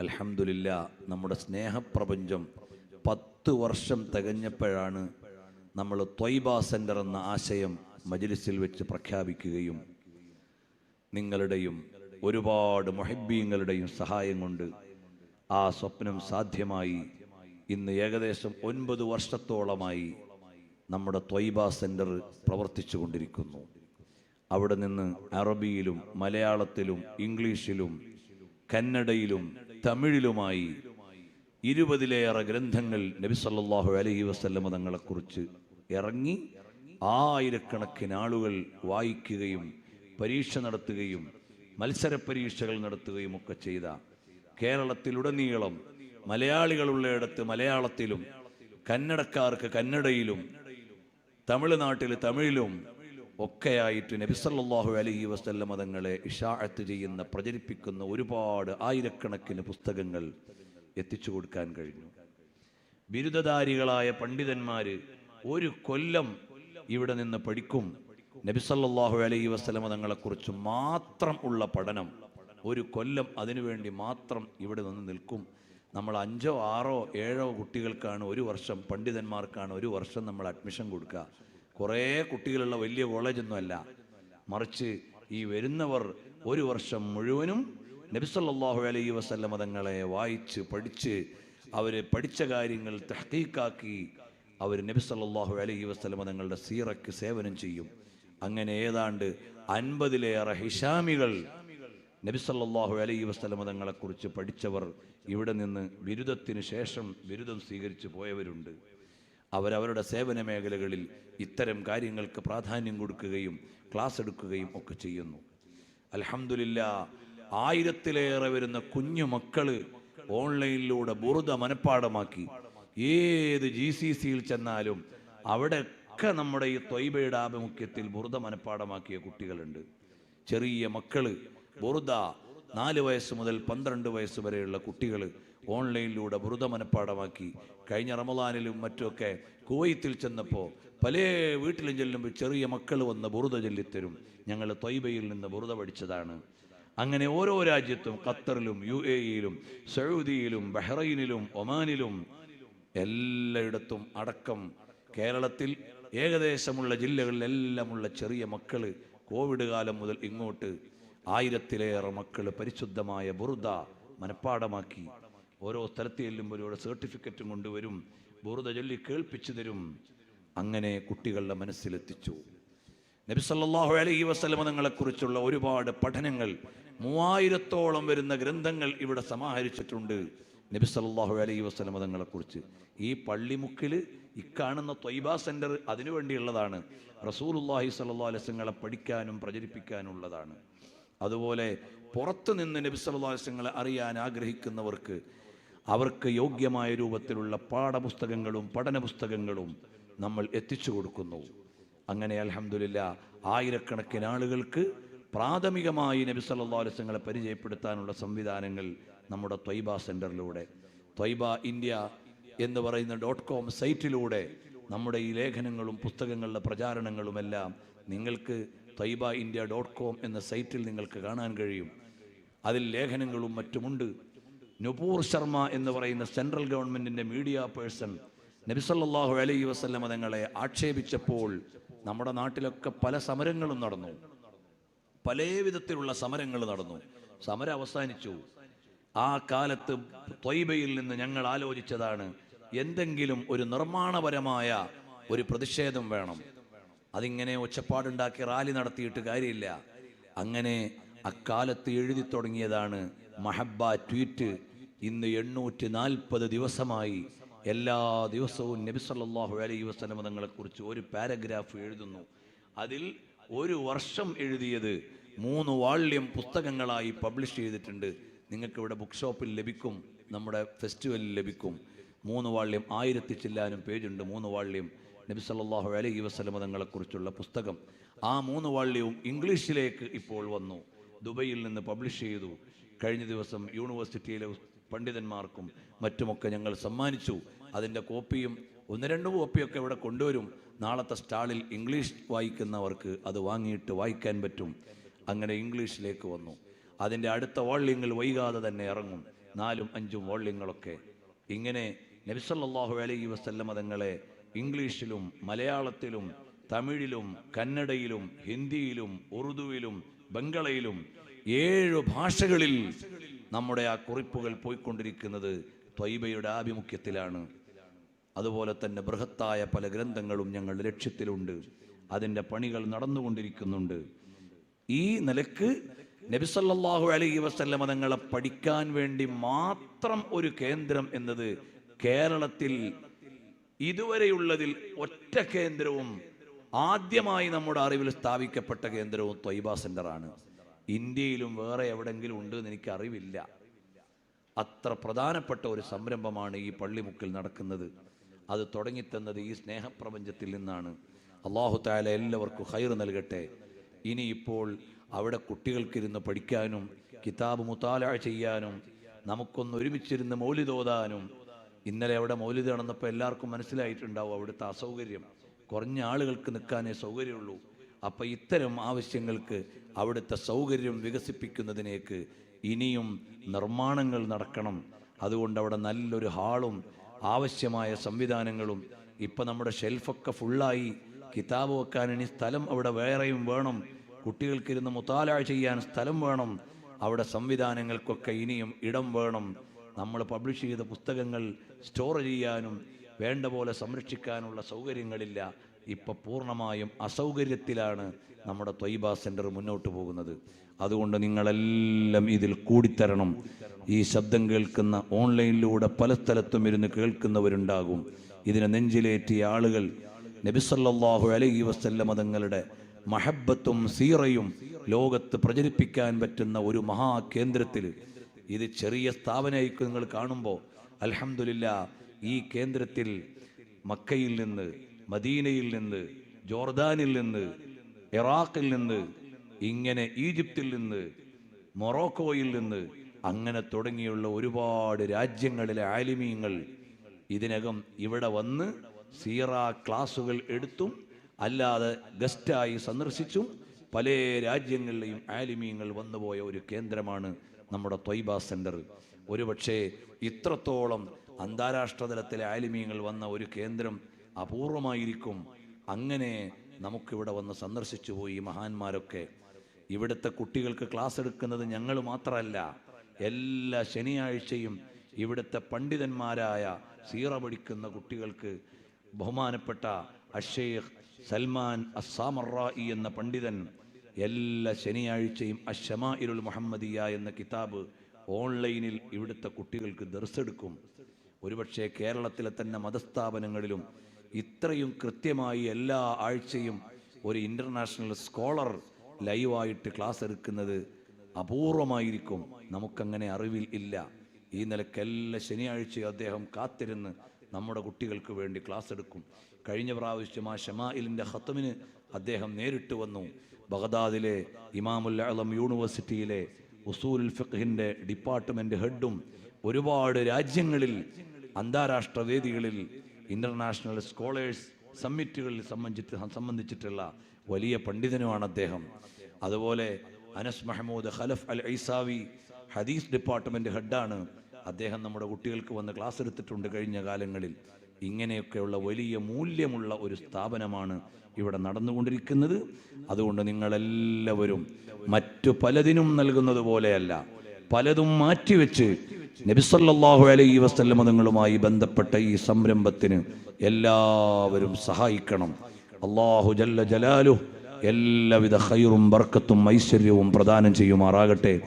അൽഹംദുലില്ല നമ്മുടെ സ്നേഹപ്രപഞ്ചം പത്ത് വർഷം തികഞ്ഞപ്പോഴാണ് നമ്മൾ ത്വയ്ബ സെന്റർ എന്ന ആശയം മജ്ലിസിൽ വെച്ച് പ്രഖ്യാപിക്കുകയും നിങ്ങളുടെയും ഒരുപാട് മൊഹബീങ്ങളുടെയും സഹായം കൊണ്ട് ആ സ്വപ്നം സാധ്യമായി. ഇന്ന് ഏകദേശം ഒൻപത് വർഷത്തോളമായി നമ്മുടെ ത്വയ്ബ സെന്റർ പ്രവർത്തിച്ചു കൊണ്ടിരിക്കുന്നു. അവിടെ നിന്ന് അറബിയിലും മലയാളത്തിലും ഇംഗ്ലീഷിലും കന്നഡയിലും തമിഴിലുമായി ഇരുപതിലേറെ ഗ്രന്ഥങ്ങൾ നബി സല്ലല്ലാഹു അലൈഹി വസല്ലമ തങ്ങളെക്കുറിച്ച് ഇറങ്ങി ആയിരക്കണക്കിന് ആളുകൾ വായിക്കുകയും പരീക്ഷ നടത്തുകയും മത്സര പരീക്ഷകൾ നടത്തുകയും ഒക്കെ ചെയ്ത കേരളത്തിലുടനീളം മലയാളികളുള്ളയിടത്ത് മലയാളത്തിലും കന്നഡക്കാർക്ക് കന്നഡയിലും തമിഴ്നാട്ടിൽ തമിഴിലും ഒക്കെയായിട്ട് നബിസല്ലാഹു അലഹി വസ്ല്ല മതങ്ങളെ ഇഷാഅത്ത് ചെയ്യുന്ന പ്രചരിപ്പിക്കുന്ന ഒരുപാട് ആയിരക്കണക്കിന് പുസ്തകങ്ങൾ എത്തിച്ചു കൊടുക്കാൻ കഴിഞ്ഞു. ബിരുദധാരികളായ പണ്ഡിതന്മാര് ഒരു കൊല്ലം ഇവിടെ നിന്ന് പഠിക്കും. നബിസല്ലാഹു അലൈഹി വസ്ലമ തങ്ങളെക്കുറിച്ച് മാത്രം ഉള്ള പഠനം ഒരു കൊല്ലം അതിനുവേണ്ടി മാത്രം ഇവിടെ നിന്ന് നിൽക്കും. നമ്മൾ അഞ്ചോ ആറോ ഏഴോ കുട്ടികൾക്കാണ് ഒരു വർഷം പണ്ഡിതന്മാർക്കാണ് ഒരു വർഷം നമ്മൾ അഡ്മിഷൻ കൊടുക്കുക. കുറേ കുട്ടികളുള്ള വലിയ കോളേജൊന്നുമല്ല. മറിച്ച് ഈ വരുന്നവർ ഒരു വർഷം മുഴുവനും നബിസല്ലാഹു അലൈഹി വസല്ലമ തങ്ങളെ വായിച്ച് പഠിച്ച് അവർ പഠിച്ച കാര്യങ്ങൾ തഹീക്കാക്കി അവർ നബി സല്ലല്ലാഹു അലൈഹി വസല്ലമ തങ്ങളുടെ സീറയ്ക്ക് സേവനം ചെയ്യും. അങ്ങനെ ഏതാണ്ട് അൻപതിലേറെ ഹിഷാമികൾ നബി സല്ലല്ലാഹു അലൈഹി വസല്ലമ തങ്ങളെക്കുറിച്ച് പഠിച്ചവർ ഇവിടെ നിന്ന് ബിരുദത്തിന് ശേഷം ബിരുദം സ്വീകരിച്ചു പോയവരുണ്ട്. അവരവരുടെ സേവന മേഖലകളിൽ ഇത്തരം കാര്യങ്ങൾക്ക് പ്രാധാന്യം കൊടുക്കുകയും ക്ലാസ് എടുക്കുകയും ഒക്കെ ചെയ്യുന്നു. അലഹമില്ല ആയിരത്തിലേറെ വരുന്ന കുഞ്ഞു മക്കൾ ഓൺലൈനിലൂടെ ബുറുത മനഃപ്പാടമാക്കി ഏത് ജി സി സിയിൽ ചെന്നാലും അവിടെയൊക്കെ നമ്മുടെ ഈ ത്വയ്ബയുടെ ആഭിമുഖ്യത്തിൽ ബുറുത മനഃപ്പാടമാക്കിയ കുട്ടികളുണ്ട്. ചെറിയ മക്കൾ ബുറുത നാല് വയസ്സ് മുതൽ പന്ത്രണ്ട് വയസ്സ് വരെയുള്ള കുട്ടികൾ ഓൺലൈനിലൂടെ ബുറുത മനഃപ്പാടമാക്കി കഴിഞ്ഞ റമദാനിലും മറ്റുമൊക്കെ കുവൈത്തിൽ ചെന്നപ്പോൾ പല വീട്ടിലും ചെല്ലുമ്പോൾ ചെറിയ മക്കൾ വന്ന് ബുറുത ചൊല്ലിത്തരും. ഞങ്ങൾ തൊയ്ബയിൽ നിന്ന് ബുറുത പഠിച്ചതാണ്. അങ്ങനെ ഓരോ രാജ്യത്തും ഖത്തറിലും യു എ ഇയിലും സൗദിയിലും ബഹ്റൈനിലും ഒമാനിലും എല്ലായിടത്തും അടക്കം കേരളത്തിൽ ഏകദേശമുള്ള ജില്ലകളിലെല്ലാമുള്ള ചെറിയ മക്കൾ കോവിഡ് കാലം മുതൽ ഇങ്ങോട്ട് ആയിരത്തിലേറെ മക്കൾ പരിശുദ്ധമായ ബുറുദ മനഃപ്പാടമാക്കി ഓരോ സ്ഥലത്ത് ചെല്ലുമ്പോൾ ഓരോ സർട്ടിഫിക്കറ്റും കൊണ്ടുവരും. ബുറുദ ചൊല്ലി കേൾപ്പിച്ചു തരും. അങ്ങനെ കുട്ടികളുടെ മനസ്സിലെത്തിച്ചു. നബി സല്ലല്ലാഹു അലൈഹി വസല്ലമ തങ്ങളെക്കുറിച്ചുള്ള ഒരുപാട് പഠനങ്ങൾ മൂവായിരത്തോളം വരുന്ന ഗ്രന്ഥങ്ങൾ ഇവിടെ സമാഹരിച്ചിട്ടുണ്ട്. നബി സല്ലല്ലാഹു അലൈഹി വസല്ലമ തങ്ങളെക്കുറിച്ച് ഈ പള്ളിമുക്കിൽ ഇക്കാണുന്ന ത്വയ്ബ സെന്റർ അതിനു വേണ്ടിയുള്ളതാണ്. റസൂലുള്ളാഹി സ്വല്ലല്ലാഹു അലൈഹി വസല്ലങ്ങളെ പഠിക്കാനും പ്രചരിപ്പിക്കാനുള്ളതാണ്. അതുപോലെ പുറത്തു നിന്ന് നബി അലൈഹി അറിയാൻ ആഗ്രഹിക്കുന്നവർക്ക് അവർക്ക് യോഗ്യമായ രൂപത്തിലുള്ള പാഠപുസ്തകങ്ങളും പഠനപുസ്തകങ്ങളും നമ്മൾ എത്തിച്ചു കൊടുക്കുന്നു. അങ്ങനെ അലഹമില്ല ആയിരക്കണക്കിന് ആളുകൾക്ക് പ്രാഥമികമായി നബി വസല്ലങ്ങളെ പരിചയപ്പെടുത്താനുള്ള സംവിധാനങ്ങൾ നമ്മുടെ ത്വയ്ബ സെന്ററിലൂടെ ത്വയ്ബ ഇന്ത്യ എന്ന് പറയുന്ന ഡോട്ട് കോം സൈറ്റിലൂടെ നമ്മുടെ ഈ ലേഖനങ്ങളും പുസ്തകങ്ങളുടെ പ്രചാരണങ്ങളുമെല്ലാം നിങ്ങൾക്ക് ത്വയ്ബ ഇന്ത്യ ഡോട്ട് കോം എന്ന സൈറ്റിൽ നിങ്ങൾക്ക് കാണാൻ കഴിയും. അതിൽ ലേഖനങ്ങളും മറ്റുമുണ്ട്. നുപൂർ ശർമ്മ എന്ന് പറയുന്ന സെൻട്രൽ ഗവൺമെന്റിന്റെ മീഡിയ പേഴ്സൺ നബിസല്ലാഹു അലൈഹി വസല്ലമ തങ്ങളെ ആക്ഷേപിച്ചപ്പോൾ നമ്മുടെ നാട്ടിലൊക്കെ പല സമരങ്ങളും നടന്നു. പല വിധത്തിലുള്ള സമരങ്ങൾ നടന്നു. സമരം അവസാനിച്ചു. ആ കാലത്ത് ത്വയ്ബയിൽ നിന്ന് ഞങ്ങൾ ആലോചിച്ചതാണ് എന്തെങ്കിലും ഒരു നിർമ്മാണപരമായ ഒരു പ്രതിഷേധം വേണം. അതിങ്ങനെ ഒച്ചപ്പാടുണ്ടാക്കി റാലി നടത്തിയിട്ട് കാര്യമില്ല. അങ്ങനെ അക്കാലത്ത് എഴുതി തുടങ്ങിയതാണ് മഹബ ട്വീറ്റ് ഇന്ന് എണ്ണൂറ്റി നാൽപ്പത് ദിവസമായി എല്ലാ ദിവസവും നബി സല്ലല്ലാഹു അലൈഹി വസല്ലമ തങ്ങളെക്കുറിച്ച് ഒരു പാരഗ്രാഫ് എഴുതുന്നു. അതിൽ ഒരു വർഷം എഴുതിയത് മൂന്ന് വാള്യം പുസ്തകങ്ങളായി പബ്ലിഷ് ചെയ്തിട്ടുണ്ട്. നിങ്ങൾക്ക് ഇവിടെ ബുക്ക് ഷോപ്പിൽ ലഭിക്കും നമ്മുടെ ഫെസ്റ്റിവലിൽ ലഭിക്കും. മൂന്ന് വാള്യം ആയിരത്തി ചില്ലാനും പേജുണ്ട് മൂന്ന് വാള്യം നബി സല്ലല്ലാഹു അലൈഹി വസല്ലമ തങ്ങളെക്കുറിച്ചുള്ള പുസ്തകം. ആ മൂന്ന് വാള്യവും ഇംഗ്ലീഷിലേക്ക് ഇപ്പോൾ വന്നു. ദുബൈയിൽ നിന്ന് പബ്ലിഷ് ചെയ്തു. കഴിഞ്ഞ ദിവസം യൂണിവേഴ്സിറ്റിയിലെ പണ്ഡിതന്മാർക്കും മറ്റുമൊക്കെ ഞങ്ങൾ സമ്മാനിച്ചു. അതിന്റെ കോപ്പിയും ഒന്ന് രണ്ട് കോപ്പിയൊക്കെ ഇവിടെ കൊണ്ടുവരും. നാളത്തെ സ്റ്റാളിൽ ഇംഗ്ലീഷ് വായിക്കുന്നവർക്ക് അത് വാങ്ങിയിട്ട് വായിക്കാൻ പറ്റും. അങ്ങനെ ഇംഗ്ലീഷിലേക്ക് വന്നു. അതിന്റെ അടുത്ത വാള്യങ്ങൾ വൈകാതെ തന്നെ ഇറങ്ങും. നാലും അഞ്ചും വോള്യങ്ങളൊക്കെ. ഇങ്ങനെ നബിസല്ലാഹു അലൈഹി വസ്ല്ല തങ്ങളെ ഇംഗ്ലീഷിലും മലയാളത്തിലും തമിഴിലും കന്നഡയിലും ഹിന്ദിയിലും ഉറുദുവിലും ബംഗളയിലും ഏഴ് ഭാഷകളിൽ നമ്മുടെ ആ കുറിപ്പുകൾ പോയിക്കൊണ്ടിരിക്കുന്നത് ത്വയ്ബയുടെ ആഭിമുഖ്യത്തിലാണ്. അതുപോലെ തന്നെ ബൃഹത്തായ പല ഗ്രന്ഥങ്ങളും ഞങ്ങൾ ലക്ഷ്യത്തിലുണ്ട്. അതിന്റെ പണികൾ നടന്നുകൊണ്ടിരിക്കുന്നുണ്ട്. ഈ നിലയ്ക്ക് നബിസല്ലാഹു അലൈഹി വസല്ലമ തങ്ങളെ പഠിക്കാൻ വേണ്ടി മാത്രം ഒരു കേന്ദ്രം എന്നത് കേരളത്തിൽ ഇതുവരെയുള്ളതിൽ ഒറ്റ കേന്ദ്രവും ആദ്യമായി നമ്മുടെ അറിവിൽ സ്ഥാപിക്കപ്പെട്ട കേന്ദ്രവും ത്വയ്ബ സെന്ററാണ്. ഇന്ത്യയിലും വേറെ എവിടെങ്കിലും ഉണ്ട് എന്ന് എനിക്ക് അറിവില്ല അത്ര പ്രധാനപ്പെട്ട ഒരു സംരംഭമാണ് ഈ പള്ളിമുക്കിൽ നടക്കുന്നത്. അത് തുടങ്ങിത്തന്നത് ഈ സ്നേഹപ്രപഞ്ചത്തിൽ നിന്നാണ്. അള്ളാഹു താല എല്ലാവർക്കും ഹൈർ നൽകട്ടെ. ഇനി ഇപ്പോൾ അവിടെ കുട്ടികൾക്കിരുന്ന് പഠിക്കാനും കിതാബ് മുത്താല ചെയ്യാനും നമുക്കൊന്ന് ഒരുമിച്ചിരുന്ന് മൗലിതോതാനും ഇന്നലെ അവിടെ മൗലിദ് നടന്നപ്പോൾ എല്ലാവർക്കും മനസ്സിലായിട്ടുണ്ടാവും അവിടുത്തെ അസൗകര്യം. കുറഞ്ഞ ആളുകൾക്ക് നിൽക്കാനേ സൗകര്യമുള്ളൂ. അപ്പം ഇത്തരം ആവശ്യങ്ങൾക്ക് അവിടുത്തെ സൗകര്യം വികസിപ്പിക്കുന്നതിനേക്ക് ഇനിയും നിർമ്മാണങ്ങൾ നടക്കണം. അതുകൊണ്ട് അവിടെ നല്ലൊരു ഹാളും ആവശ്യമായ സംവിധാനങ്ങളും ഇപ്പം നമ്മുടെ ഷെൽഫൊക്കെ ഫുള്ളായി. കിതാബ് വെക്കാൻ ഇനി സ്ഥലം അവിടെ വേറെയും വേണം. കുട്ടികൾക്കിരുന്ന് മുത്താല ചെയ്യാൻ സ്ഥലം വേണം. അവിടെ സംവിധാനങ്ങൾക്കൊക്കെ ഇനിയും ഇടം വേണം. നമ്മൾ പബ്ലിഷ് ചെയ്ത പുസ്തകങ്ങൾ സ്റ്റോർ ചെയ്യാനും വേണ്ട പോലെ സംരക്ഷിക്കാനുള്ള സൗകര്യങ്ങളില്ല. ഇപ്പം പൂർണമായും അസൗകര്യത്തിലാണ് നമ്മുടെ ത്വയ്ബ സെന്റർ മുന്നോട്ട് പോകുന്നത്. അതുകൊണ്ട് നിങ്ങളെല്ലാം ഇതിൽ കൂടിത്തരണം. ഈ ശബ്ദം കേൾക്കുന്ന ഓൺലൈനിലൂടെ പല സ്ഥലത്തും ഇരുന്ന് കേൾക്കുന്നവരുണ്ടാകും. ഇതിനെ നെഞ്ചിലേറ്റിയ ആളുകൾ നബിസല്ലാഹു അലൈഹി വസ്ല്ല മതങ്ങളുടെ മഹബത്തും സീറയും ലോകത്ത് പ്രചരിപ്പിക്കാൻ പറ്റുന്ന ഒരു മഹാകേന്ദ്രത്തിൽ ഇത് ചെറിയ സ്ഥാപനമായിരിക്കും നിങ്ങൾ കാണുമ്പോൾ. അലഹമില്ല ഈ കേന്ദ്രത്തിൽ മക്കയിൽ നിന്ന് മദീനയിൽ നിന്ന് ജോർദാനിൽ നിന്ന് ഇറാഖിൽ നിന്ന് ഇങ്ങനെ ഈജിപ്തിൽ നിന്ന് മൊറോക്കോയിൽ നിന്ന് അങ്ങനെ തുടങ്ങിയുള്ള ഒരുപാട് രാജ്യങ്ങളിലെ ആലിമീങ്ങൾ ഇതിനകം ഇവിടെ വന്ന് സീറ ക്ലാസുകൾ എടുത്തും അല്ലാതെ ഗസ്റ്റായി സന്ദർശിച്ചും പല രാജ്യങ്ങളിലെയും ആലിമീങ്ങൾ വന്നുപോയ ഒരു കേന്ദ്രമാണ് നമ്മുടെ ത്വയ്ബ സെന്റർ ഒരുപക്ഷെ ഇത്രത്തോളം അന്താരാഷ്ട്ര തലത്തിലെ ആലിമീങ്ങൾ വന്ന ഒരു കേന്ദ്രം അപൂർവമായിരിക്കും. അങ്ങനെ നമുക്കിവിടെ വന്ന് സന്ദർശിച്ചു പോയി ഈ മഹാന്മാരൊക്കെ. ഇവിടുത്തെ കുട്ടികൾക്ക് ക്ലാസ് എടുക്കുന്നത് ഞങ്ങൾ മാത്രമല്ല എല്ലാ ശനിയാഴ്ചയും ഇവിടുത്തെ പണ്ഡിതന്മാരായ സീറ പഠിക്കുന്ന കുട്ടികൾക്ക് ബഹുമാനപ്പെട്ട അഷേഖ് സൽമാൻ അസാമറായി എന്ന പണ്ഡിതൻ എല്ലാ ശനിയാഴ്ചയും അഷമാ ഇരുൾ മുഹമ്മദിയ എന്ന കിതാബ് ഓൺലൈനിൽ ഇവിടുത്തെ കുട്ടികൾക്ക് ദർസെടുക്കും. ഒരുപക്ഷെ കേരളത്തിലെ തന്നെ മതസ്ഥാപനങ്ങളിലും ഇത്രയും കൃത്യമായി എല്ലാ ആഴ്ചയും ഒരു ഇന്റർനാഷണൽ സ്കോളർ ലൈവായിട്ട് ക്ലാസ് എടുക്കുന്നത് അപൂർവമായിരിക്കും. നമുക്കങ്ങനെ അറിവിൽ ഇല്ല. ഈ നിലയ്ക്ക് എല്ലാ ശനിയാഴ്ചയും അദ്ദേഹം കാത്തിരുന്ന് നമ്മുടെ കുട്ടികൾക്ക് വേണ്ടി ക്ലാസ് എടുക്കും. കഴിഞ്ഞ പ്രാവശ്യം ആ ഷമായിലിന്റെ ഹത്തമിന് അദ്ദേഹം നേരിട്ട് വന്നു. ബഗദാദിലെ ഇമാമുൽ അലം യൂണിവേഴ്സിറ്റിയിലെ ഉസൂൽ ഫിഖിന്റെ ഡിപ്പാർട്ട്മെന്റ് ഹെഡും ഒരുപാട് രാജ്യങ്ങളിൽ അന്താരാഷ്ട്ര വേദികളിൽ ഇന്റർനാഷണൽ സ്കോളേഴ്സ് സമ്മിറ്റുകളിൽ സംബന്ധിച്ച് സംബന്ധിച്ചിട്ടുള്ള വലിയ പണ്ഡിതനുമാണ് അദ്ദേഹം. അതുപോലെ അനസ് മഹമ്മൂദ് ഖലഫ് അൽ ഐസാവി ഹദീസ് ഡിപ്പാർട്ട്മെന്റ് ഹെഡാണ്. അദ്ദേഹം നമ്മുടെ കുട്ടികൾക്ക് വന്ന് ക്ലാസ് എടുത്തിട്ടുണ്ട് കഴിഞ്ഞ കാലങ്ങളിൽ. ഇങ്ങനെയൊക്കെയുള്ള വലിയ മൂല്യമുള്ള ഒരു സ്ഥാപനമാണ് ഇവിടെ നടന്നുകൊണ്ടിരിക്കുന്നത്. അതുകൊണ്ട് നിങ്ങളെല്ലാവരും മറ്റു പലതിനും നൽകുന്നത് പോലെയല്ല പലതും മാറ്റിവെച്ച് നബിസല്ലാഹു അലൈ വസ്ല്ലം തങ്ങളുമായി ബന്ധപ്പെട്ട ഈ സംരംഭത്തിന് എല്ലാവരും സഹായിക്കണം. അള്ളാഹു ജല്ല ജലാലു എല്ലാവിധ ഹൈറും ബർക്കത്തും ഐശ്വര്യവും പ്രദാനം ചെയ്യുമാറാകട്ടെ.